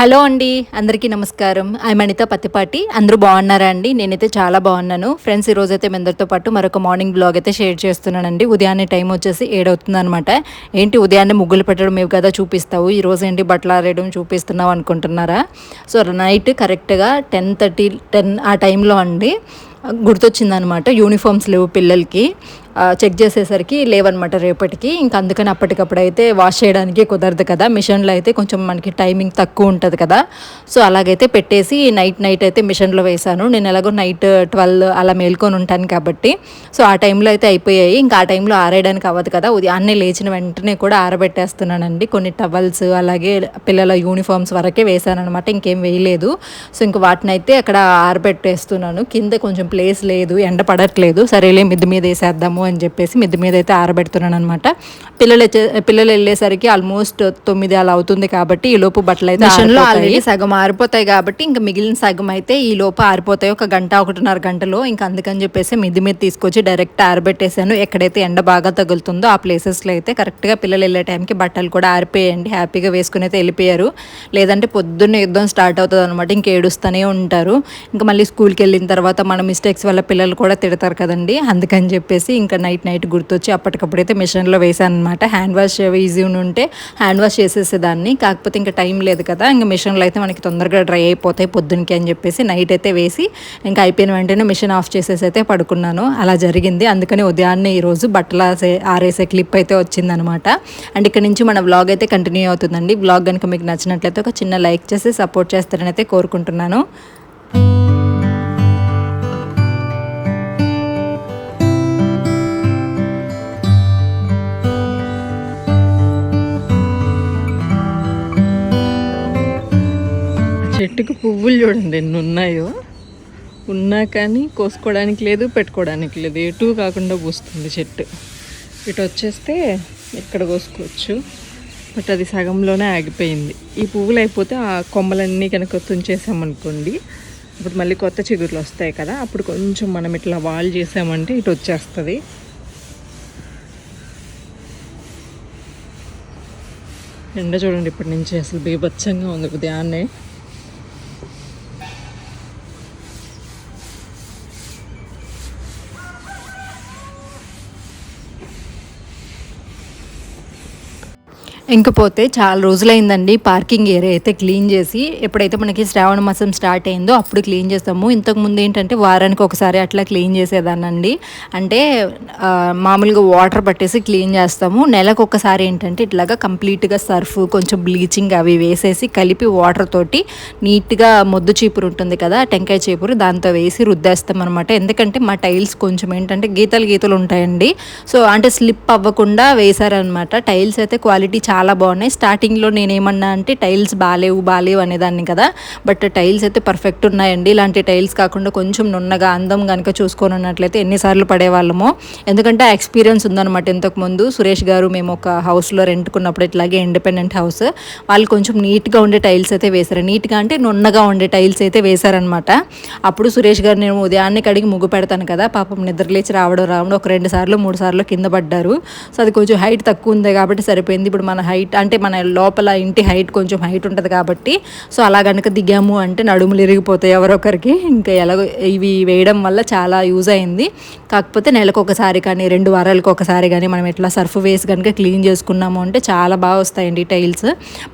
Hello అండి అందరికీ నమస్కారం. ఐ మణిత పత్తిపాటి. అందరూ బాగున్నారా అండి? నేనైతే చాలా బాగున్నాను. ఫ్రెండ్స్ ఈరోజు అయితే మీ అందరితో పాటు మరొక మార్నింగ్ బ్లాగ్ అయితే షేర్ చేస్తున్నానండి. ఉదయాన్నే టైం వచ్చేసి ఏడవుతుంది అనమాట ఏంటి ఉదయాన్నే ముగ్గులు పెట్టడం మేము కదా చూపిస్తావు. ఈరోజు ఏంటి బట్టలు ఆరేయడం చూపిస్తున్నావు అనుకుంటున్నారా? సో నైట్ కరెక్ట్గా టెన్ థర్టీ టెన్ ఆ టైంలో అండి గుర్తొచ్చిందనమాట యూనిఫామ్స్ లేవు పిల్లలకి. చెక్ చేసేసరికి లేవన్నమాట రేపటికి. ఇంకా అందుకని అప్పటికప్పుడు అయితే వాష్ చేయడానికి కుదరదు కదా. మిషన్లో అయితే కొంచెం మనకి టైమింగ్ తక్కువ ఉంటుంది కదా. సో అలాగైతే పెట్టేసి నైట్ నైట్ అయితే మిషన్లో వేశాను. నేను ఎలాగో నైట్ ట్వెల్వ్ అలా మేల్కొని ఉంటాను కాబట్టి. సో ఆ టైంలో అయితే అయిపోయాయి. ఇంకా ఆ టైంలో ఆరేయడానికి అవ్వదు కదా. ఉదయాన్నే లేచిన వెంటనే కూడా ఆరబెట్టేస్తున్నానండి. కొన్ని టవల్స్ అలాగే పిల్లల యూనిఫామ్స్ వరకే వేశాను అనమాట ఇంకేం వేయలేదు. సో ఇంక వాటిని అయితే అక్కడ ఆరబెట్టేస్తున్నాను. కింద కొంచెం ప్లేస్ లేదు. ఎండ పడట్లేదు. సరేలే మిద్ది మీద వేసేద్దాము అని చెప్పేసి మిద్ది మీద అయితే ఆరబెడుతున్నాను అనమాట పిల్లలు వచ్చే- పిల్లలు వెళ్ళేసరికి ఆల్మోస్ట్ తొమ్మిది అలా అవుతుంది కాబట్టి ఈ లోపు బట్టలు అయితే మిషన్లో ఆల్రెడీ సగం ఆరిపోతాయి కాబట్టి ఇంకా మిగిలిన సగం అయితే ఈ లోపు ఆరిపోతాయి. ఒక గంట ఒకటిన్నర గంటలో ఇంకా అందుకని చెప్పేసి మిద్ది మీద తీసుకొచ్చి డైరెక్ట్ ఆరబెట్టేసాను. ఎక్కడైతే ఎండ బాగా తగులుతుందో ఆ ప్లేసెస్లో అయితే కరెక్ట్గా పిల్లలు వెళ్ళే టైంకి బట్టలు కూడా ఆరిపోయాయండి హ్యాపీగా వేసుకుని అయితే వెళ్ళిపోయారు. లేదంటే పొద్దున్నే యుద్ధం స్టార్ట్ అవుతుంది అనమాట ఇంక ఏడుస్తూనే ఉంటారు. ఇంకా మళ్ళీ స్కూల్కి వెళ్ళిన తర్వాత మన మిస్టేక్స్ వల్ల పిల్లలు కూడా తిడతారు కదండి. అందుకని చెప్పేసి ఇంకా నైట్ నైట్ గుర్తొచ్చి అప్పటికప్పుడైతే మిషన్లో వేసాను అనమాట హ్యాండ్ వాష్ ఈజీ ఉంటే హ్యాండ్ వాష్ చేసేసేదాన్ని. కాకపోతే ఇంకా టైం లేదు కదా ఇంకా మిషన్లో అయితే మనకి తొందరగా డ్రై అయిపోతాయి పొద్దునకి అని చెప్పేసి నైట్ అయితే వేసి ఇంకా అయిపోయిన వెంటనే మిషన్ ఆఫ్ చేసేసి అయితే పడుకున్నాను. అలా జరిగింది. అందుకని ఉదయాన్నే ఈరోజు బట్టల ఆరేసే క్లిప్ అయితే వచ్చిందనమాట అండ్ ఇక్కడ నుంచి మన వ్లాగ్ అయితే కంటిన్యూ అవుతుందండి. వ్లాగ్ కనుక మీకు నచ్చినట్లయితే ఒక చిన్న లైక్ చేసి సపోర్ట్ చేస్తారని అయితే కోరుకుంటున్నాను. చెట్టుకు పువ్వులు చూడండి ఎన్ని ఉన్నాయో. ఉన్నా కానీ కోసుకోవడానికి లేదు పెట్టుకోవడానికి లేదు. ఎటు కాకుండా పూస్తుంది చెట్టు. ఇటు వచ్చేస్తే ఇక్కడ కోసుకోవచ్చు. బట్ అది సగంలోనే ఆగిపోయింది. ఈ పువ్వులు అయిపోతే ఆ కొమ్మలన్నీ కనుక తుంచేసామనుకోండి ఇప్పుడు మళ్ళీ కొత్త చిగుర్లు వస్తాయి కదా అప్పుడు కొంచెం మనం ఇట్లా వాల్ చేసామంటే ఇటు వచ్చేస్తుంది. ఎండ చూడండి ఇప్పటి నుంచి అసలు బీభత్సంగా ఉంది ఉదయాన్నే. ఇంకపోతే చాలా రోజులైందండి. పార్కింగ్ ఏరియా అయితే క్లీన్ చేసి ఎప్పుడైతే మనకి శ్రావణ మాసం స్టార్ట్ అయిందో అప్పుడు క్లీన్ చేస్తాము. ఇంతకుముందు ఏంటంటే వారానికి ఒకసారి అట్లా క్లీన్ చేసేదానండి అంటే మామూలుగా వాటర్ పట్టేసి క్లీన్ చేస్తాము. నెలకు ఒకసారి ఏంటంటే ఇట్లాగా కంప్లీట్గా సర్ఫ్ కొంచెం బ్లీచింగ్ అవి వేసేసి కలిపి వాటర్ తోటి నీట్గా మొద్దు చీపురు ఉంటుంది కదా టెంకాయ చీపురు దాంతో వేసి రుద్దేస్తాం అనమాట ఎందుకంటే మా టైల్స్ కొంచెం ఏంటంటే గీతలు గీతలు ఉంటాయండి. సో అంటే స్లిప్ అవ్వకుండా వేశారనమాట టైల్స్ అయితే క్వాలిటీ చాలా బాగున్నాయి. స్టార్టింగ్లో నేను ఏమన్నా అంటే టైల్స్ బాగాలేవు బాగాలేవు అనేదాన్ని కదా. బట్ టైల్స్ అయితే పర్ఫెక్ట్ ఉన్నాయండి. ఇలాంటి టైల్స్ కాకుండా కొంచెం నున్నగా అందం కనుక చూసుకొని ఉన్నట్లయితే ఎన్నిసార్లు పడేవాళ్ళమో. ఎందుకంటే ఆ ఎక్స్పీరియన్స్ ఉందన్నమాట ఇంతకుముందు. సురేష్ గారు మేము ఒక హౌస్లో రెంట్కున్నప్పుడు ఇట్లాగే ఇండిపెండెంట్ హౌస్ వాళ్ళు కొంచెం నీట్గా ఉండే టైల్స్ అయితే వేశారు. నీట్గా అంటే నున్నగా ఉండే టైల్స్ అయితే వేశారనమాట అప్పుడు సురేష్ గారు నేను ఉదయాన్నే కడిగి ముగ్గు పెడతాను కదా. పాపం నిద్రలేచి రావడం రావడం ఒక రెండు సార్లు మూడు సార్లు కింద పడ్డారు. సో అది కొంచెం హైట్ తక్కువ ఉంది కాబట్టి సరిపోయింది. ఇప్పుడు మన హైట్ అంటే మన లోపల ఇంటి హైట్ కొంచెం హైట్ ఉంటుంది కాబట్టి సో అలా కనుక దిగాము అంటే నడుములు ఇరిగిపోతాయి ఎవరొకరికి. ఇంకా ఎలాగో ఇవి వేయడం వల్ల చాలా యూజ్ అయింది. కాకపోతే నెలకు ఒకసారి కానీ రెండు వారాలకు ఒకసారి కానీ మనం ఎట్లా సర్ఫ్ వేసి కనుక క్లీన్ చేసుకున్నాము అంటే చాలా బాగా వస్తాయండి టైల్స్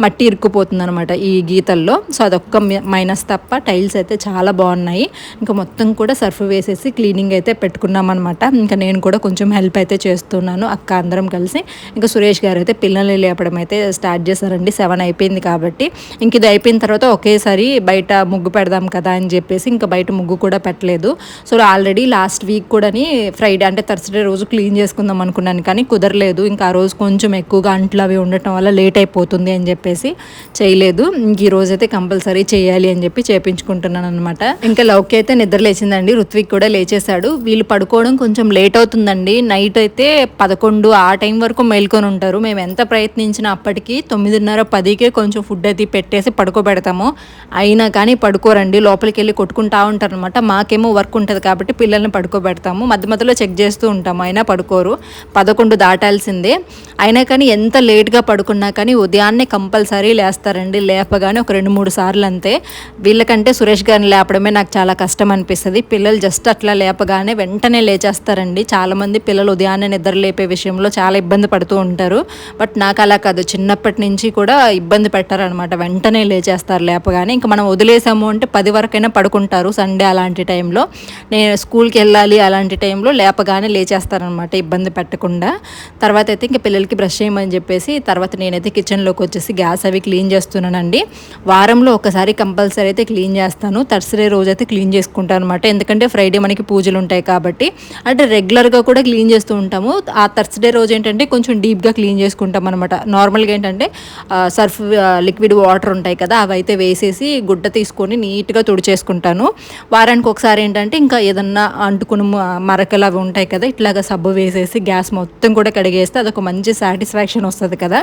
మట్టి ఇరుక్కుపోతుంది అనమాట ఈ గీతల్లో. సో అదొక్క మైనస్ తప్ప టైల్స్ అయితే చాలా బాగున్నాయి. ఇంకా మొత్తం కూడా సర్ఫ్ వేసేసి క్లీనింగ్ అయితే పెట్టుకున్నాం అనమాట ఇంకా నేను కూడా కొంచెం హెల్ప్ అయితే చేస్తున్నాను అక్క అందరం కలిసి. ఇంకా సురేష్ గారు అయితే పిల్లల్ని లేపడం అయితే స్టార్ట్ చేశారండి. సెవెన్ అయిపోయింది కాబట్టి. ఇంక ఇది అయిపోయిన తర్వాత ఒకేసారి బయట ముగ్గు పెడదాం కదా అని చెప్పేసి ఇంకా బయట ముగ్గు కూడా పెట్టలేదు. సో ఆల్రెడీ లాస్ట్ వీక్ కూడాని ఫ్రైడే అంటే థర్స్డే రోజు క్లీన్ చేసుకుందాం అనుకున్నాను కానీ కుదరలేదు. ఇంకా ఆ రోజు కొంచెం ఎక్కువగా అంట్లు అవి ఉండటం వల్ల లేట్ అయిపోతుంది అని చెప్పేసి చేయలేదు. ఇంక ఈ రోజు అయితే కంపల్సరీ చేయాలి అని చెప్పి చేపించుకుంటున్నాను అనమాట ఇంకా లవ్కి అయితే నిద్ర లేచిందండి. ఋత్విక్ కూడా లేచేశాడు. వీళ్ళు పడుకోవడం కొంచెం లేట్ అవుతుందండి. నైట్ అయితే పదకొండు ఆ టైం వరకు మేల్కొని ఉంటారు. మేము ఎంత ప్రయత్నించి లేచిన అప్పటికి తొమ్మిదిన్నర పదికే కొంచెం ఫుడ్ అది పెట్టేసి పడుకోబెడతాము. అయినా కానీ పడుకోరండి లోపలికి వెళ్ళి కొట్టుకుంటా ఉంటారు అనమాట మాకేమో వర్క్ ఉంటుంది కాబట్టి పిల్లల్ని పడుకోబెడతాము. మధ్య మధ్యలో చెక్ చేస్తూ ఉంటాము అయినా పడుకోరు. పదకొండు దాటాల్సిందే. అయినా కానీ ఎంత లేట్గా పడుకున్నా కానీ ఉదయాన్నే కంపల్సరీ లేస్తారండి. లేపగానే ఒక రెండు మూడు సార్లు అంతే. వీళ్ళకంటే సురేష్ గారిని లేపడమే నాకు చాలా కష్టం అనిపిస్తుంది. పిల్లలు జస్ట్ అట్లా లేపగానే వెంటనే లేచేస్తారండి. చాలామంది పిల్లలు ఉదయాన్నే నిద్ర లేపే విషయంలో చాలా ఇబ్బంది పడుతూ ఉంటారు. బట్ నాకు అలా కాదు. చిన్నప్పటి నుంచి కూడా ఇబ్బంది పెట్టారనమాట. వెంటనే లేచేస్తారు లేపగానే. ఇంకా మనం వదిలేసాము అంటే పది వరకైనా పడుకుంటారు సండే అలాంటి టైంలో. నేను స్కూల్కి వెళ్ళాలి అలాంటి టైంలో లేపగానే లేచేస్తారనమాట ఇబ్బంది పెట్టకుండా. తర్వాత అయితే ఇంకా పిల్లలకి బ్రష్ చేయమని చెప్పేసి తర్వాత నేనైతే కిచెన్లోకి వచ్చేసి గ్యాస్ అవి క్లీన్ చేస్తున్నానండి. వారంలో ఒకసారి కంపల్సరీ అయితే క్లీన్ చేస్తాను. థర్స్డే రోజు అయితే క్లీన్ చేసుకుంటాను అనమాట ఎందుకంటే ఫ్రైడే మనకి పూజలు ఉంటాయి కాబట్టి. అంటే రెగ్యులర్గా కూడా క్లీన్ చేస్తూ ఉంటాము. ఆ థర్స్డే రోజు ఏంటంటే కొంచెం డీప్గా క్లీన్ చేసుకుంటాం అనమాట నార్మల్గా ఏంటంటే సర్ఫ్ లిక్విడ్ వాటర్ ఉంటాయి కదా అవైతే వేసేసి గుడ్డ తీసుకొని నీట్గా తుడిచేసుకుంటాను. వారానికి ఒకసారి ఏంటంటే ఇంకా ఏదన్నా అంటుకుని మరకలు అవి ఉంటాయి కదా ఇట్లాగా సబ్బు వేసేసి గ్యాస్ మొత్తం కూడా కడిగేస్తే అదొక మంచి సాటిస్ఫాక్షన్ వస్తుంది కదా.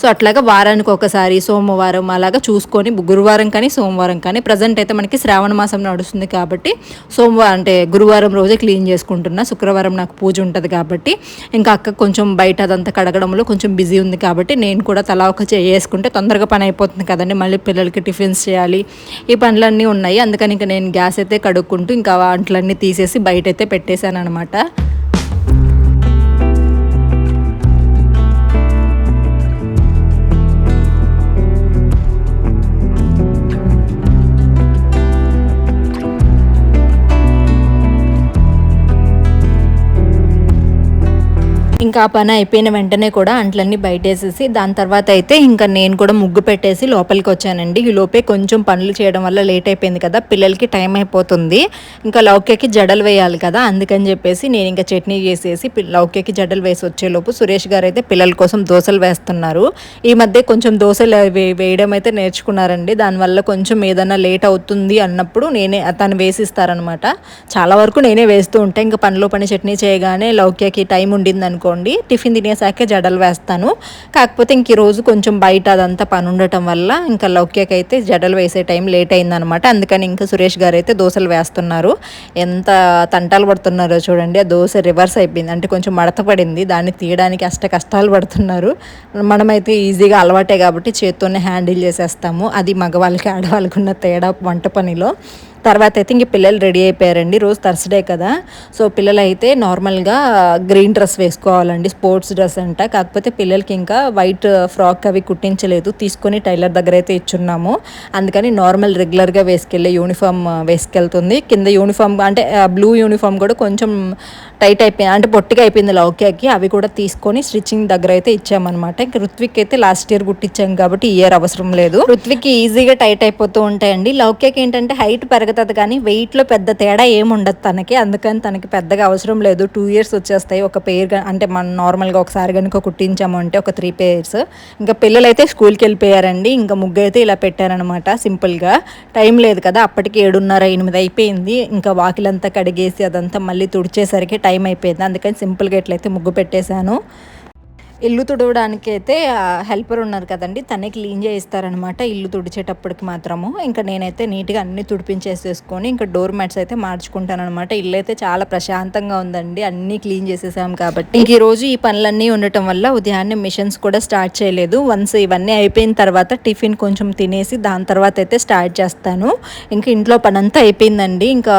సో అట్లాగా వారానికి ఒకసారి సోమవారం అలాగా చూసుకొని గురువారం కానీ సోమవారం కానీ ప్రజెంట్ అయితే మనకి శ్రావణ మాసం నడుస్తుంది కాబట్టి సోమవారం అంటే గురువారం రోజే క్లీన్ చేసుకుంటున్నా శుక్రవారం నాకు పూజ ఉంటుంది కాబట్టి ఇంకా అక్క కొంచెం బయట అదంతా కడగడంలో కొంచెం బిజీ ఉంది కాబట్టి కాబట్టి నేను కూడా తలా ఒక చేసుకుంటే తొందరగా పని అయిపోతుంది కదండి. మళ్ళీ పిల్లలకి టిఫిన్స్ చేయాలి. ఈ పనులన్నీ ఉన్నాయి. అందుకని ఇంకా నేను గ్యాస్ అయితే కడుక్కుంటూ ఇంకా వంటలన్నీ తీసేసి బయట అయితే పెట్టేశాను అనమాట ఇంకా ఆ పని అయిపోయిన వెంటనే కూడా అంట్లన్నీ బయటేసేసి దాని తర్వాత అయితే ఇంకా నేను కూడా ముగ్గు పెట్టేసి లోపలికి వచ్చానండి. ఈ లోపే కొంచెం పనులు చేయడం వల్ల లేట్ అయిపోయింది కదా పిల్లలకి టైం అయిపోతుంది. ఇంకా లౌక్యకి జడలు వేయాలి కదా అందుకని చెప్పేసి నేను ఇంకా చట్నీ చేసేసి లౌక్యకి జడలు వేసి వచ్చేలోపు సురేష్ గారు అయితే పిల్లల కోసం దోశలు వేస్తున్నారు. ఈ మధ్య కొంచెం దోశలు వే- వేయడం అయితే నేర్చుకున్నారండి. దానివల్ల కొంచెం ఏదైనా లేట్ అవుతుంది అన్నప్పుడు నేనే తను వేసిస్తారనమాట. చాలా వరకు నేనే వేస్తూ ఉంటాను ఇంకా పనిలో పని చట్నీ చేయగానే లౌక్యకి టైం ఉండింది అనుకోండి టిఫిన్ తినేసాకే జడలు వేస్తాను. కాకపోతే ఇంక ఈరోజు కొంచెం బయట అదంతా పని ఉండటం వల్ల ఇంకా లౌక్యకి అయితే జడలు వేసే టైం లేట్ అయిందనమాట అందుకని ఇంకా సురేష్ గారు అయితే దోశలు వేస్తున్నారు. ఎంత తంటాలు పడుతున్నారో చూడండి. ఆ దోశ రివర్స్ అయిపోయింది. అంటే కొంచెం మడత పడింది. దాన్ని తీయడానికి అష్ట కష్టాలు పడుతున్నారు. మనమైతే ఈజీగా అలవాటే కాబట్టి చేత్తోనే హ్యాండిల్ చేసేస్తాము. అది మగవాళ్ళకి ఆడవాళ్ళకి ఉన్న తేడా వంట పనిలో. తర్వాత అయితే ఇంక పిల్లలు రెడీ అయిపోయారండి. రోజు థర్స్డే కదా. సో పిల్లలు అయితే నార్మల్గా గ్రీన్ డ్రెస్ వేసుకోవాలండి. స్పోర్ట్స్ డ్రెస్ అంట. కాకపోతే పిల్లలకి ఇంకా వైట్ ఫ్రాక్ అవి కుట్టించలేదు. తీసుకొని టైలర్ దగ్గర అయితే ఇచ్చున్నాము. అందుకని నార్మల్ రెగ్యులర్గా వేసుకెళ్ళే యూనిఫామ్ వేసుకెళ్తుంది. కింద యూనిఫామ్ అంటే బ్లూ యూనిఫామ్ కూడా కొంచెం టైట్ అయిపోయింది అంటే పొట్టిగా అయిపోయింది లౌక్యాకి. అవి కూడా తీసుకొని స్టిచ్చింగ్ దగ్గర అయితే ఇచ్చామన్నమాట. ఇంకా రుత్విక్ అయితే లాస్ట్ ఇయర్ కుట్టించాం కాబట్టి ఈ ఇయర్ అవసరం లేదు. రుత్విక్ ఈజీగా టైట్ అయిపోతూ ఉంటాయండి. లౌక్యాకి ఏంటంటే హైట్ పెరగ తగ్గుతుంది కానీ వెయిట్లో పెద్ద తేడా ఏముండదు తనకి. అందుకని తనకి పెద్దగా అవసరం లేదు. టూ ఇయర్స్ వచ్చేస్తాయి ఒక పేర్ అంటే మనం నార్మల్గా ఒకసారి కనుక కుట్టించాము అంటే ఒక త్రీ పేర్స్ ఇంకా పిల్లలైతే స్కూల్కి వెళ్ళిపోయారండి. ఇంకా ముగ్గు అయితే ఇలా పెట్టారనమాట సింపుల్గా. టైం లేదు కదా అప్పటికి ఏడున్నర ఎనిమిది అయిపోయింది. ఇంకా వాకిలంతా కడిగేసి అదంతా మళ్ళీ తుడిచేసరికి టైం అయిపోయింది. అందుకని సింపుల్గా ఎట్లయితే ముగ్గు పెట్టేశాను. ఇల్లు తుడవడానికి అయితే హెల్పర్ ఉన్నారు కదండి. తనే క్లీన్ చేయిస్తారనమాట ఇల్లు తుడిచేటప్పటికి మాత్రము. ఇంకా నేనైతే నీట్గా అన్ని తుడిపించేసేసుకొని ఇంకా డోర్ మ్యాట్స్ అయితే మార్చుకుంటానమాట ఇల్లు అయితే చాలా ప్రశాంతంగా ఉందండి. అన్నీ క్లీన్ చేసేసాం కాబట్టి. ఇంక ఈరోజు రోజు ఈ పనులన్నీ ఉండటం వల్ల ఉదయాన్నే మిషన్స్ కూడా స్టార్ట్ చేయలేదు. వన్స్ ఇవన్నీ అయిపోయిన తర్వాత టిఫిన్ కొంచెం తినేసి దాని తర్వాత అయితే స్టార్ట్ చేస్తాను. ఇంకా ఇంట్లో పనంతా అయిపోయిందండి. ఇంకా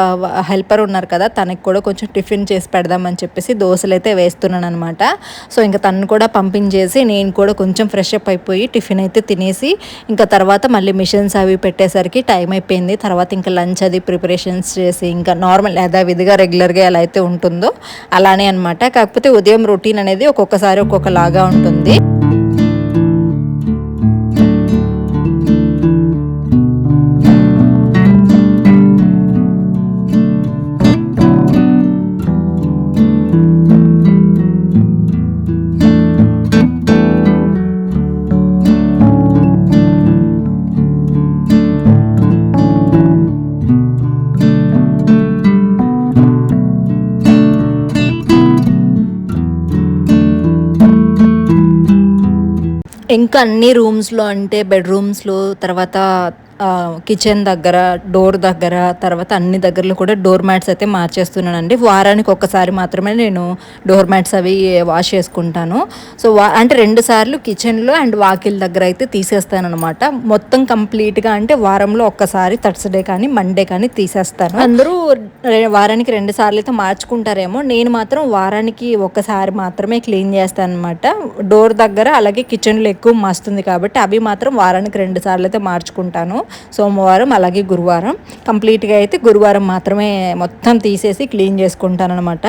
హెల్పర్ ఉన్నారు కదా తనకి కూడా కొంచెం టిఫిన్ చేసి పెడదామని చెప్పేసి దోశలు అయితే వేస్తున్నాను అనమాట సో ఇంకా తను కూడా పంపించేసి నేను కూడా కొంచెం ఫ్రెష్ అప్ అయిపోయి టిఫిన్ అయితే తినేసి ఇంకా తర్వాత మళ్ళీ మిషన్స్ అవి పెట్టేసరికి టైం అయిపోయింది. తర్వాత ఇంకా లంచ్ అది ప్రిపరేషన్స్ చేసి ఇంకా నార్మల్ యథావిధిగా రెగ్యులర్గా ఎలా అయితే ఉంటుందో అలానే అనమాట కాకపోతే ఉదయం రొటీన్ అనేది ఒక్కొక్కసారి ఒక్కొక్కలాగా ఉంటుంది. ఇంకా అన్ని రూమ్స్లో అంటే బెడ్రూమ్స్లో తర్వాత కిచెన్ దగ్గర డోర్ దగ్గర తర్వాత అన్ని దగ్గరలో కూడా డోర్ మ్యాట్స్ అయితే మార్చేస్తున్నానండి. వారానికి ఒక్కసారి మాత్రమే నేను డోర్ మ్యాట్స్ అవి వాష్ చేసుకుంటాను. సో వా అంటే రెండు సార్లు కిచెన్లో అండ్ వాకిల్ దగ్గర అయితే తీసేస్తాను అనమాట మొత్తం కంప్లీట్గా అంటే వారంలో ఒక్కసారి థర్స్డే కానీ మండే కానీ తీసేస్తాను. అందరూ వారానికి రెండు సార్లు అయితే మార్చుకుంటారేమో. నేను మాత్రం వారానికి ఒక్కసారి మాత్రమే క్లీన్ చేస్తాను అనమాట డోర్ దగ్గర అలాగే కిచెన్లో ఎక్కువ మస్తుంది కాబట్టి అవి మాత్రం వారానికి రెండు సార్లు అయితే మార్చుకుంటాను. సోమవారం అలాగే గురువారం. కంప్లీట్గా అయితే గురువారం మాత్రమే మొత్తం తీసేసి క్లీన్ చేసుకుంటాను అనమాట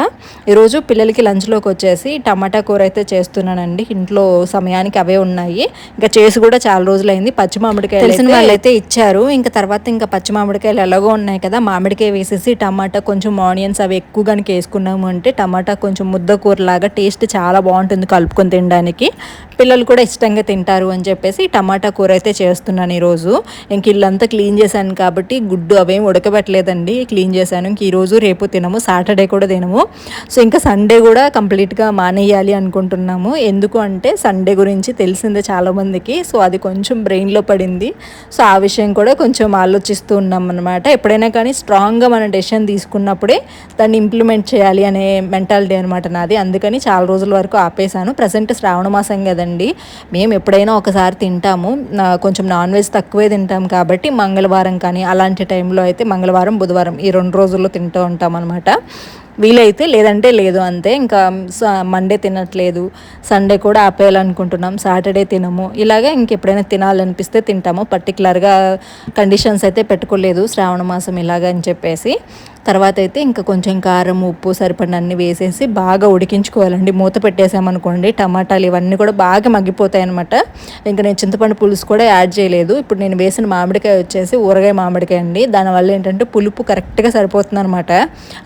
ఈరోజు పిల్లలకి లంచ్లోకి వచ్చేసి టమాటా కూర అయితే చేస్తున్నానండి. ఇంట్లో సమయానికి అవే ఉన్నాయి. ఇంకా చేసి కూడా చాలా రోజులైంది. పచ్చి మామిడికాయలు తెలిసిన వాళ్ళు అయితే ఇచ్చారు. ఇంకా తర్వాత ఇంకా పచ్చి మామిడికాయలు ఎలాగో ఉన్నాయి కదా మామిడికాయ వేసేసి టమాటా కొంచెం ఆనియన్స్ అవి ఎక్కువ కనుక వేసుకున్నాము అంటే టమాటా కొంచెం ముద్ద కూరలాగా టేస్ట్ చాలా బాగుంటుంది కలుపుకొని తినడానికి. పిల్లలు కూడా ఇష్టంగా తింటారు అని చెప్పేసి టమాటా కూర అయితే చేస్తున్నాను ఈరోజు. ఇంక ఇల్లంతా క్లీన్ చేశాను కాబట్టి గుడ్డు అవేం ఉడకబెట్టలేదండి. క్లీన్ చేశాను. ఇంక ఈరోజు రేపు తినము సాటర్డే కూడా తినము. సో ఇంకా సండే కూడా కంప్లీట్గా మానేయాలి అనుకుంటున్నాము. ఎందుకు అంటే సండే గురించి తెలిసిందే చాలామందికి. సో అది కొంచెం బ్రెయిన్లో పడింది. సో ఆ విషయం కూడా కొంచెం ఆలోచిస్తూ ఉన్నాం అనమాట ఎప్పుడైనా కానీ స్ట్రాంగ్గా మన డెసిషన్ తీసుకున్నప్పుడే దాన్ని ఇంప్లిమెంట్ చేయాలి అనే మెంటాలిటీ అనమాట నాది. అందుకని చాలా రోజుల వరకు ఆపేశాను. ప్రజెంట్ శ్రావణ మాసం కదండి. మేము ఎప్పుడైనా ఒకసారి తింటాము. కొంచెం నాన్ వెజ్ తక్కువే తింటాం కాబట్టి మంగళవారం కానీ అలాంటి టైంలో అయితే మంగళవారం బుధవారం ఈ రెండు రోజుల్లో తింటూ ఉంటాం అనమాట వీలైతే లేదంటే లేదు అంతే. ఇంకా మండే తినట్లేదు సండే కూడా ఆపేయాలనుకుంటున్నాం. సాటర్డే తినము. ఇలాగే ఇంకెప్పుడైనా తినాలనిపిస్తే తింటాము. పర్టికులర్గా కండిషన్స్ అయితే పెట్టుకోలేదు. శ్రావణ మాసం ఇలాగ అని చెప్పేసి. తర్వాత అయితే ఇంకా కొంచెం కారం ఉప్పు సరిపడిన అన్ని వేసేసి బాగా ఉడికించుకోవాలండి. మూత పెట్టేసామనుకోండి టమాటాలు ఇవన్నీ కూడా బాగా మగ్గిపోతాయి అనమాట ఇంకా నేను చింతపండు పులుసు కూడా యాడ్ చేయలేదు. ఇప్పుడు నేను వేసిన మామిడికాయ వచ్చేసి ఊరగాయ మామిడికాయ అండి. దానివల్ల ఏంటంటే పులుపు కరెక్ట్గా సరిపోతుంది అనమాట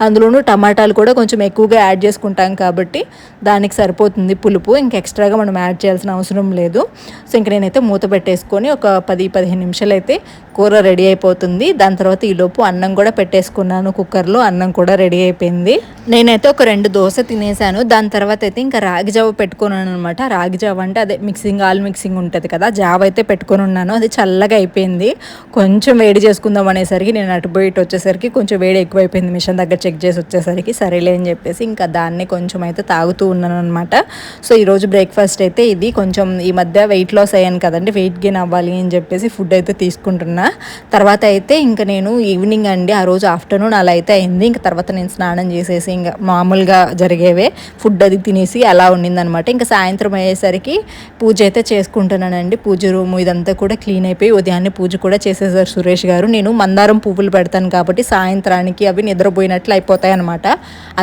అందులోనూ టమాటాలు కూడా కొంచెం ఎక్కువగా యాడ్ చేసుకుంటాం కాబట్టి దానికి సరిపోతుంది పులుపు. ఇంకా ఎక్స్ట్రాగా మనం యాడ్ చేయాల్సిన అవసరం లేదు. సో ఇంక నేనైతే మూత పెట్టేసుకొని ఒక పది పదిహేను నిమిషాలు అయితే కూర రెడీ అయిపోతుంది. దాని తర్వాత ఈలోపు అన్నం కూడా పెట్టేసుకున్నాను కుక్కర్లో అన్నం కూడా రెడీ అయిపోయింది. నేనైతే ఒక రెండు దోశ తినేసాను దాని తర్వాత అయితే ఇంకా రాగి జావ పెట్టుకున్నాను అనమాట రాగి జావ అంటే అదే మిక్సింగ్ ఆల్ మిక్సింగ్ ఉంటుంది కదా జావ అయితే పెట్టుకొని ఉన్నాను. అది చల్లగా అయిపోయింది. కొంచెం వేడి చేసుకుందాం అనేసరికి నేను అటు పోయి ఇటు వచ్చేసరికి కొంచెం వేడి ఎక్కువైపోయింది. మిషన్ దగ్గర చెక్ చేసి వచ్చేసరికి సరేలే అని చెప్పేసి ఇంకా దాన్ని కొంచెం అయితే తాగుతూ ఉన్నాను అనమాట సో ఈరోజు బ్రేక్ఫాస్ట్ అయితే ఇది. కొంచెం ఈ మధ్య వెయిట్ లాస్ అయ్యాను కదండి. వెయిట్ గెయిన్ అవ్వాలి అని చెప్పేసి ఫుడ్ అయితే తీసుకుంటున్నా. తర్వాత అయితే ఇంకా నేను ఈవినింగ్ అండి. ఆ రోజు ఆఫ్టర్నూన్ అలా అయితే అయింది. ఇంకా తర్వాత నేను స్నానం చేసేసి ఇంకా మామూలుగా జరిగేవే. ఫుడ్ అది తినేసి అలా ఉండిందనమాట. ఇంకా సాయంత్రం అయ్యేసరికి పూజ అయితే చేసుకుంటున్నానండి. పూజ రూమ్ ఇదంతా కూడా క్లీన్ అయిపోయి ఉదయాన్నే పూజ కూడా చేసేసారు సురేష్ గారు. నేను మందారం పువ్వులు పెడతాను కాబట్టి సాయంత్రానికి అవి నిద్రపోయినట్లు అయిపోతాయి అనమాట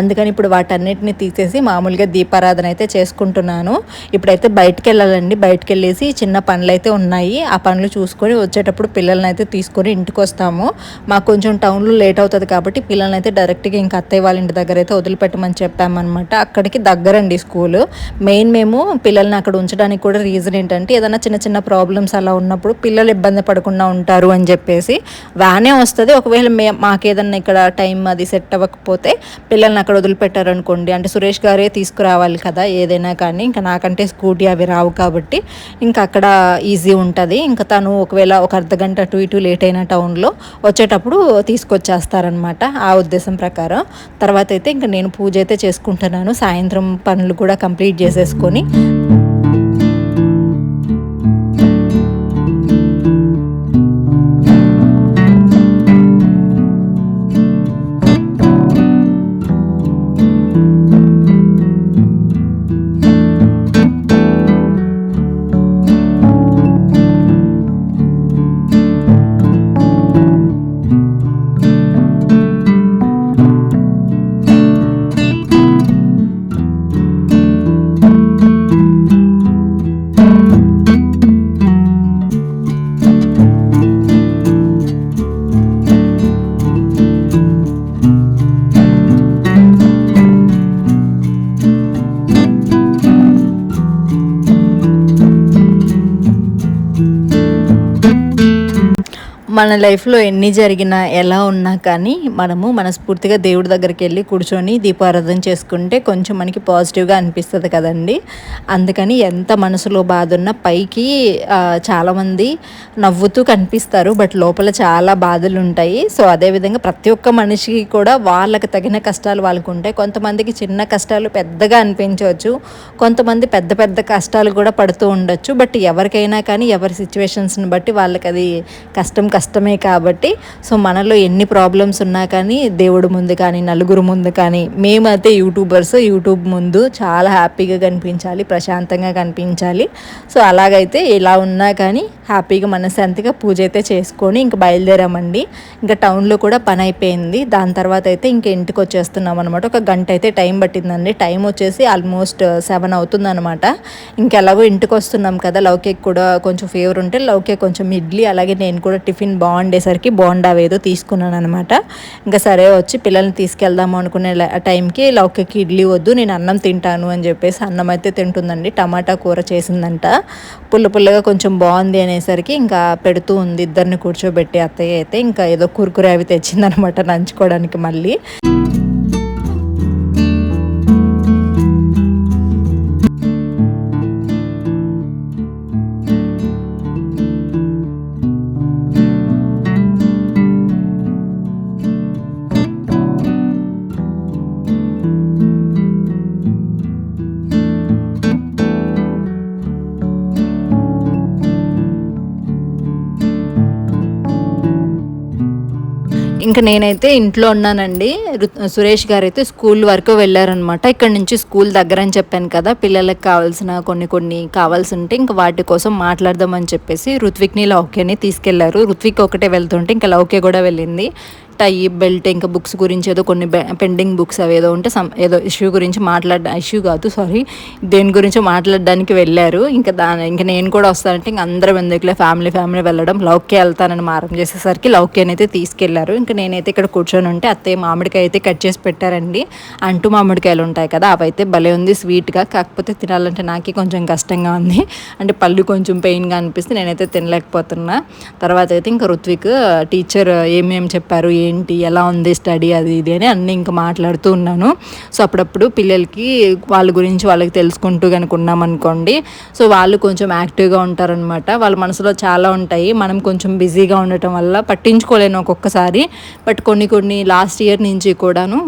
అందుకని ఇప్పుడు వాటన్నిటిని తీసేసి మామూలుగా దీపారాధన అయితే చేసుకుంటున్నాను. ఇప్పుడైతే బయటకు వెళ్ళాలండి బయటకు వెళ్ళేసి చిన్న పనులు అయితే ఉన్నాయి. ఆ పనులు చూసుకొని వచ్చేటప్పుడు పిల్లల్ని అయితే తీసుకొని ఇంటికి వస్తాము మాకు కొంచెం టౌన్లో లేట్ అవుతుంది కాబట్టి పిల్లల్ని అయితే డైరెక్ట్గా ఇంకా అత్తయ్య వాళ్ళ ఇంటి దగ్గర అయితే వదిలిపెట్టమని చెప్పామన్నమాట. అక్కడికి దగ్గరండి స్కూల్. మెయిన్ మేము పిల్లల్ని అక్కడ ఉంచడానికి కూడా రీజన్ ఏంటంటే ఏదైనా చిన్న చిన్న ప్రాబ్లమ్స్ అలా ఉన్నప్పుడు పిల్లలు ఇబ్బంది పడకుండా ఉంటారు అని చెప్పేసి వ్యానే వస్తుంది. ఒకవేళ మే మాకేదన్నా ఇక్కడ టైం అది సెట్ అవ్వకపోతే పిల్లల్ని అక్కడ వదిలిపెట్టారనుకోండి. అంటే సురేష్ గారే తీసుకురావాలి కదా ఏదైనా కానీ. ఇంకా నాకంటే స్కూటీ అవి రావు కాబట్టి ఇంకా అక్కడ ఈజీ ఉంటుంది. ఇంకా తను ఒకవేళ ఒక అర్ధ గంట అటు ఇటు లేట్ అయిన టౌన్లో వచ్చేటప్పుడు తీసుకొచ్చేస్తారనమాట ఆ ఉద్దేశం ప్రకారం. తర్వాత అయితే ఇంకా నేను పూజ అయితే చేసుకుంటున్నాను. సాయంత్రం పనులు కూడా కంప్లీట్ చేసేసుకొని మన లైఫ్లో ఎన్ని జరిగినా ఎలా ఉన్నా కానీ మనము మనస్ఫూర్తిగా దేవుడి దగ్గరికి వెళ్ళి కూర్చొని దీపారాధన చేసుకుంటే కొంచెం మనకి పాజిటివ్గా అనిపిస్తుంది కదండి. అందుకని ఎంత మనసులో బాధ ఉన్నా పైకి చాలామంది నవ్వుతూ కనిపిస్తారు. బట్ లోపల చాలా బాధలు ఉంటాయి. సో అదేవిధంగా ప్రతి ఒక్క మనిషికి కూడా వాళ్ళకి తగిన కష్టాలు వాళ్ళకు ఉంటాయి. కొంతమందికి చిన్న కష్టాలు పెద్దగా అనిపించవచ్చు. కొంతమంది పెద్ద పెద్ద కష్టాలు కూడా పడుతూ ఉండొచ్చు. బట్ ఎవరికైనా కానీ ఎవరి సిచ్యువేషన్స్ని బట్టి వాళ్ళకి అది కష్టం కష్టమే కాబట్టి సో మనలో ఎన్ని ప్రాబ్లమ్స్ ఉన్నా కానీ దేవుడు ముందు కానీ నలుగురు ముందు కానీ మేమైతే యూట్యూబర్స్ యూట్యూబ్ ముందు చాలా హ్యాపీగా కనిపించాలి ప్రశాంతంగా కనిపించాలి. సో అలాగైతే ఎలా ఉన్నా కానీ హ్యాపీగా మనశ్శాంతిగా పూజ అయితే చేసుకొని ఇంక బయలుదేరామండి. ఇంకా టౌన్లో కూడా పని అయిపోయింది. దాని తర్వాత అయితే ఇంక ఇంటికి వచ్చేస్తున్నాం అనమాట ఒక గంట అయితే టైం పట్టిందండి. టైం వచ్చేసి ఆల్మోస్ట్ సెవెన్ అవుతుందనమాట ఇంకెలాగో ఇంటికి వస్తున్నాం కదా లవ్ కేక్ కూడా కొంచెం ఫేవర్ ఉంటే లవ్ కేక్ కొంచెం ఇడ్లీ అలాగే నేను కూడా టిఫిన్ బాగుండేసరికి బోండా ఏదో తీసుకున్నాను అనమాట ఇంకా సరే వచ్చి పిల్లల్ని తీసుకెళ్దాము అనుకునే టైంకి లవ్ ఇడ్లీ వద్దు నేను అన్నం తింటాను అని చెప్పేసి అన్నం అయితే తింటుందండి. టమాటా కూర చేసిందంట. పుల్ల పుల్లగా కొంచెం బాగుంది అనేసరికి ఇంకా పెడుతూ ఉంది. ఇద్దరిని కూర్చోబెట్టి అత్తయ్య అయితే ఇంకా ఏదో కురుకురే అవి తెచ్చిందనమాట నంచుకోవడానికి మళ్ళీ. ఇంకా నేనైతే ఇంట్లో ఉన్నానండి. సురేష్ గారు అయితే స్కూల్ వరకు వెళ్ళారనమాట ఇక్కడ నుంచి స్కూల్ దగ్గర అని చెప్పాను కదా పిల్లలకు కావాల్సిన కొన్ని కొన్ని కావాల్సి ఉంటే ఇంకా వాటి కోసం మాట్లాడదామని చెప్పేసి రుత్విక్ని లౌక్యని తీసుకెళ్ళారు. రుత్విక్ ఒకటే వెళ్తుంటే ఇంకా లౌక్య కూడా వెళ్ళింది. టై బెల్ట్ ఇంకా బుక్స్ గురించి ఏదో కొన్ని పెండింగ్ బుక్స్ అవి ఏదో ఉంటే సమ్ ఏదో ఇష్యూ గురించి మాట్లాడ ఇష్యూ కాదు సారీ దేని గురించి మాట్లాడడానికి వెళ్ళారు. ఇంకా దాని ఇంకా నేను కూడా వస్తానంటే ఇంకా అందరం ఎందుకులే ఫ్యామిలీ ఫ్యామిలీ వెళ్ళడం లౌక్య వెళ్తానని మారం చేసేసరికి లౌక్యని అయితే తీసుకెళ్ళారు. ఇంకా నేనైతే ఇక్కడ కూర్చొని ఉంటే అత్తయ్య మామిడికాయ అయితే కట్ చేసి పెట్టారండి. అంటూ మామిడికాయలు ఉంటాయి కదా అవైతే భలే ఉంది స్వీట్గా. కాకపోతే తినాలంటే నాకే కొంచెం కష్టంగా ఉంది. అంటే పళ్ళు కొంచెం పెయిన్గా అనిపిస్తే నేనైతే తినలేకపోతున్నా. తర్వాత అయితే ఇంకా ఋత్విక్ టీచర్ ఏమేమి చెప్పారు ఏంటి ఎలా ఉంది స్టడీ అది ఇది అని అన్నీ ఇంకా మాట్లాడుతూ ఉన్నాను. సో అప్పుడప్పుడు పిల్లలకి వాళ్ళ గురించి వాళ్ళకి తెలుసుకుంటూ కనుక ఉన్నామనుకోండి సో వాళ్ళు కొంచెం యాక్టివ్గా ఉంటారనమాట వాళ్ళ మనసులో చాలా ఉంటాయి. మనం కొంచెం బిజీగా ఉండటం వల్ల పట్టించుకోలేను ఒక్కొక్కసారి. బట్ కొన్ని కొన్ని లాస్ట్ ఇయర్ నుంచి కూడాను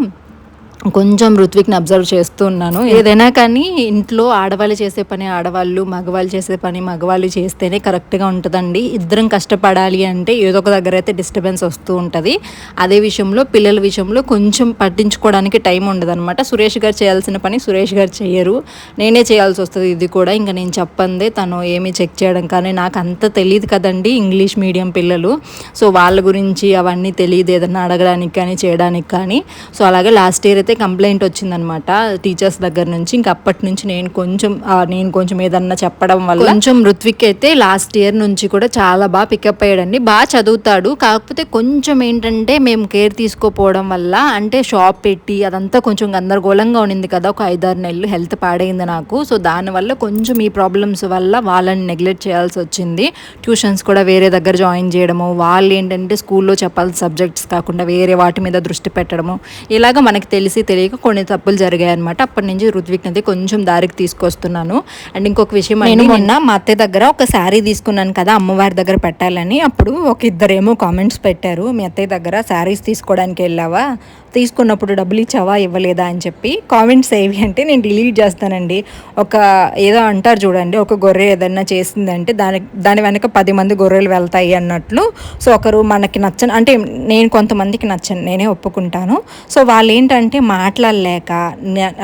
కొంచెం ఋత్విక్ని అబ్జర్వ్ చేస్తూ ఉన్నాను. ఏదైనా కానీ ఇంట్లో ఆడవాళ్ళు చేసే పని ఆడవాళ్ళు మగవాళ్ళు చేసే పని మగవాళ్ళు చేస్తేనే కరెక్ట్గా ఉంటుందండి. ఇద్దరం కష్టపడాలి అంటే ఏదో ఒక దగ్గర అయితే డిస్టర్బెన్స్ వస్తూ ఉంటుంది. అదే విషయంలో పిల్లల విషయంలో కొంచెం పట్టించుకోవడానికి టైం ఉండదు అనమాట సురేష్ గారు చేయాల్సిన పని సురేష్ గారు చేయరు. నేనే చేయాల్సి వస్తుంది ఇది కూడా. ఇంకా నేను చెప్పందే తను ఏమీ చెక్ చేయడం కానీ నాకు అంత తెలియదు కదండి ఇంగ్లీష్ మీడియం పిల్లలు. సో వాళ్ళ గురించి అవన్నీ తెలియదు ఏదన్నా అడగడానికి కానీ చేయడానికి కానీ. సో అలాగే లాస్ట్ ఇయర్ అయితే కంప్లైంట్ వచ్చిందనమాట టీచర్స్ దగ్గర నుంచి. ఇంకా అప్పటి నుంచి నేను కొంచెం నేను కొంచెం ఏదన్నా చెప్పడం వల్ల కొంచెం ఋత్విక్ అయితే లాస్ట్ ఇయర్ నుంచి కూడా చాలా బాగా పికప్ అయ్యాడండి. బాగా చదువుతాడు. కాకపోతే కొంచెం ఏంటంటే మేము కేర్ తీసుకోపోవడం వల్ల అంటే షాప్ పెట్టి అదంతా కొంచెం గందరగోళంగా ఉండింది కదా. ఒక ఐదారు నెలలు హెల్త్ పాడైంది నాకు. సో దానివల్ల కొంచెం ఈ ప్రాబ్లమ్స్ వల్ల వాళ్ళని నెగ్లెక్ట్ చేయాల్సి వచ్చింది. ట్యూషన్స్ కూడా వేరే దగ్గర జాయిన్ చేయడము వాళ్ళు ఏంటంటే స్కూల్లో చెప్పాల్సిన సబ్జెక్ట్స్ కాకుండా వేరే వాటి మీద దృష్టి పెట్టడము ఇలాగ మనకి తెలిసి తెలియక కొన్ని తప్పులు జరిగాయి అనమాట అప్పటి నుంచి ఋత్విక్ అయితే కొంచెం దారికి తీసుకొస్తున్నాను. అండ్ ఇంకొక విషయం నేను మొన్న మా అత్తయ్య దగ్గర ఒక శారీ తీసుకున్నాను కదా అమ్మవారి దగ్గర పెట్టాలని. అప్పుడు ఒక ఇద్దరేమో కామెంట్స్ పెట్టారు. మీ అత్తయ్య దగ్గర శారీస్ తీసుకోవడానికి వెళ్ళావా? తీసుకున్నప్పుడు డబ్బులు ఇచ్చావా? ఇవ్వలేదా? అని చెప్పి కామెంట్స్ ఏవి అంటే నేను డిలీట్ చేస్తానండి. ఒక ఏదో అంటారు చూడండి ఒక గొర్రె ఏదన్నా చేసిందంటే దాని దాని వెనక పది మంది గొర్రెలు వెళ్తాయి అన్నట్లు. సో ఒకరు మనకి నచ్చని అంటే నేను కొంతమందికి నచ్చను నేనే ఒప్పుకుంటాను. సో వాళ్ళు ఏంటంటే మాట్లాడలేక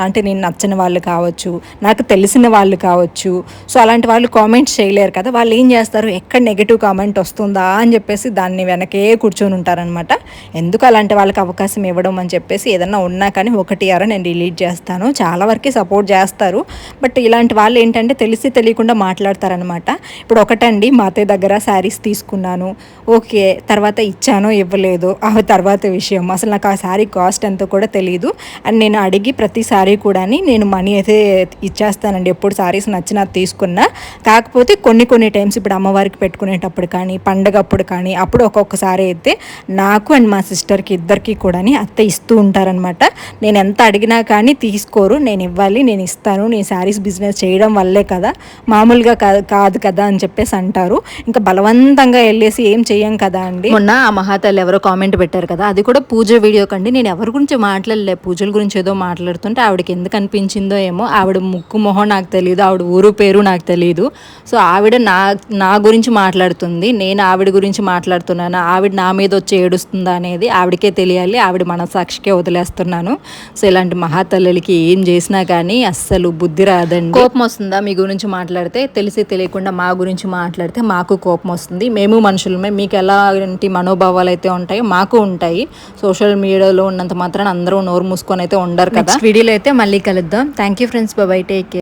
అంటే నేను నచ్చని వాళ్ళు కావచ్చు నాకు తెలిసిన వాళ్ళు కావచ్చు సో అలాంటి వాళ్ళు కామెంట్స్ చేయలేరు కదా వాళ్ళు ఏం చేస్తారు? ఎక్కడ నెగిటివ్ కామెంట్ వస్తుందా అని చెప్పేసి దాన్ని వెనకే కూర్చొని ఉంటారనమాట ఎందుకు అలాంటి వాళ్ళకి అవకాశం ఇవ్వడం అని చెప్పేసి ఏదన్నా ఉన్నా కానీ ఒకటి అర నేను డిలీట్ చేస్తాను. చాలా వరకు సపోర్ట్ చేస్తారు. బట్ ఇలాంటి వాళ్ళు ఏంటంటే తెలిసి తెలియకుండా మాట్లాడతారనమాట ఇప్పుడు ఒకటండి మా అత్తయ్య దగ్గర శారీస్ తీసుకున్నాను. ఓకే తర్వాత ఇచ్చానో ఇవ్వలేదు ఆ తర్వాత విషయం. అసలు నాకు ఆ శారీ కాస్ట్ ఎంతో కూడా తెలియదు అండ్ నేను అడిగి ప్రతిసారి కూడా నేను మనీ అయితే ఇచ్చేస్తానండి. ఎప్పుడు సారీస్ నచ్చినా తీసుకున్నా. కాకపోతే కొన్ని కొన్ని టైమ్స్ ఇప్పుడు అమ్మవారికి పెట్టుకునేటప్పుడు కానీ పండగప్పుడు కానీ అప్పుడు ఒక్కొక్కసారి అయితే నాకు అండ్ మా సిస్టర్కి ఇద్దరికి కూడా అత్త ఇస్తూ ఉంటారనమాట నేను ఎంత అడిగినా కానీ తీసుకోరు. నేను ఇవ్వాలి నేను ఇస్తాను. నేను శారీస్ బిజినెస్ చేయడం వల్లే కదా. మామూలుగా కాదు కదా అని చెప్పేసి అంటారు. ఇంకా బలవంతంగా వెళ్ళేసి ఏం చెయ్యం కదా అండి. మొన్న ఆ మహాతల్లి ఎవరో కామెంట్ పెట్టారు కదా. అది కూడా పూజ వీడియో కండి. నేను ఎవరి గురించి మాట్లాడలే. పూజల గురించి ఏదో మాట్లాడుతుంటే ఆవిడకి ఎందుకు అనిపించిందో ఏమో ఆవిడ ముక్కు మొహం నాకు తెలియదు ఆవిడ ఊరు పేరు నాకు తెలియదు సో ఆవిడ నా నా గురించి మాట్లాడుతుంది నేను ఆవిడ గురించి మాట్లాడుతున్నాను ఆవిడ నా మీద వచ్చి ఏడుస్తుందా అనేది ఆవిడకే తెలియాలి ఆవిడ మనసాక్షికే వదిలేస్తున్నాను. సో ఇలాంటి మహాతల్లులకి ఏం చేసినా కానీ అస్సలు బుద్ధి రాదండి. కోపం వస్తుందా మీ గురించి మాట్లాడితే? తెలిసి తెలియకుండా మా గురించి మాట్లాడితే మాకు కోపం వస్తుంది. మేము మనుషులమే మీకు ఎలాంటి మనోభావాలు అయితే ఉంటాయో మాకు ఉంటాయి. సోషల్ మీడియాలో ఉన్నంత మాత్రాన అందరూ నోరు మూసుకొని అయితే ఉండరు కదా. వీడియోలో అయితే మళ్ళీ కలుద్దాం. Thank you friends bye take care